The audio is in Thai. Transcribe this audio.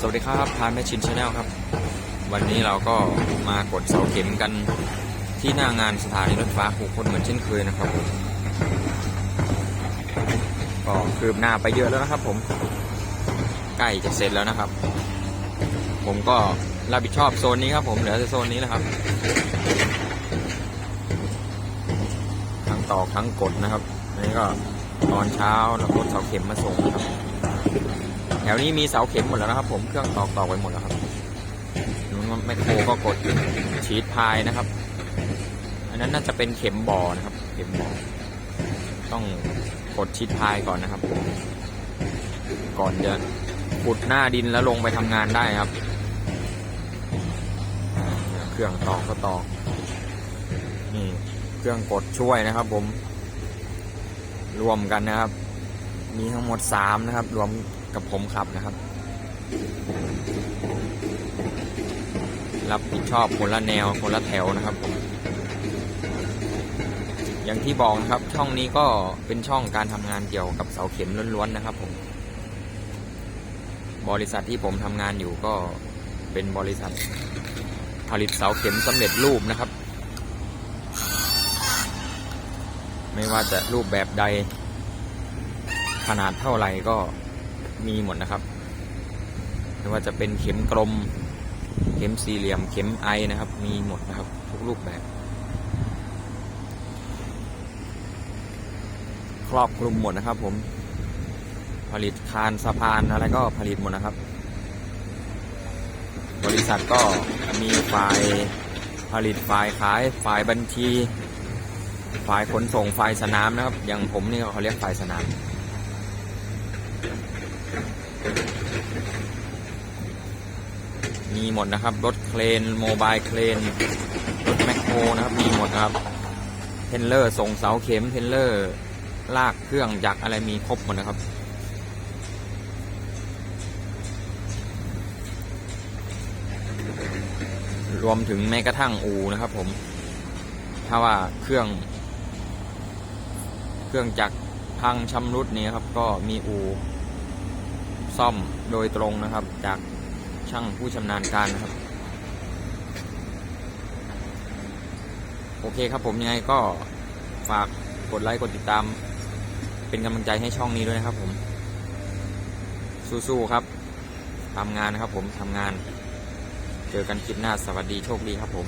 สวัสดีครับพานแมชชินชาแนลครับ วันนี้เราก็มากดเสาเข็มกันที่หน้างานสถานีรถไฟฟ้าหูคนเหมือนเช่นเคยนะครับผมก็คืบหน้าไปเยอะแล้วนะครับ ผมใกล้จะเสร็จแล้วนะครับ ผมก็รับผิดชอบโซนนี้ครับ ผมเหลือแต่โซนนี้แหละครับทั้งตอกทั้งกดนะครับนนี้ก็ตอนเช้าเรากดเสาเข็มมาส่งนะครับ แถวนี้มีเสาเข็มหมดแล้วนะครับ ผมเครื่องตอกตอกไปหมดแล้วครับนู้นแมคโครก็กดชีดพายนะครับ อันนั้นน่าจะเป็นเข็มบ่อนะครับ เข็มบ่อต้องกดชีดพายก่อนนะครับ ก่อนจะขุดหน้าดินแล้วลงไปทำงานได้ครับ เครื่องตอกก็ตอกนี่เครื่องกดช่วยนะครับ ผม รวมกันนะครับ มีทั้งหมดสามนะครับ รวม กับผมขับนะครับ รับผิดชอบคนละแนวคนละแถวนะครับผมอย่างที่บอกนะครับช่องนี้ก็เป็นช่องการทำงานเกี่ยวกับเสาเข็มล้วนๆนะครับผมบริษัทที่ผมทำงานอยู่ก็เป็นบริษัทผลิตเสาเข็มสำเร็จรูปนะครับ ไม่ว่าจะรูปแบบใด ขนาดเท่าไหร่ก็ มีหมดนะครับ ไม่ว่าจะเป็นเข็มกลม เข็มสี่เหลี่ยม เข็มไอนะครับ มีหมดนะครับ ทุกรูปแบบ ครอบคลุมหมดนะครับ ผม ผลิตคานสะพานอะไรก็ผลิตหมดนะครับ บริษัทก็มีฝ่ายผลิตฝ่ายขายฝ่ายบัญชีฝ่ายขนส่งฝ่ายสนามนะครับ อย่างผมนี่เขาเรียกฝ่ายสนาม มีหมดนะครับ รถเครนโมบายเครนรถแมคโครนะครับ มีหมดนะครับ เทนเลอร์ส่งเสาเข็มเทนเลอร์ลากเครื่องจักรอะไรมีครบหมดนะครับ รวมถึงแม้กระทั่งอูนะครับผม ถ้าว่าเครื่อง เครื่องจักรพังชำรุดนี้ครับ ก็มีอู ซ่อมโดยตรงนะครับ จากช่างผู้ชำนาญการนะครับ โอเคครับผมยังไงก็ฝากกดไลค์กดติดตาม เป็นกำลังใจให้ช่องนี้ด้วยนะครับผมสู้ๆครับทำงานนะครับผมทำงาน เจอกันคลิปหน้าสวัสดีโชคดีครับผม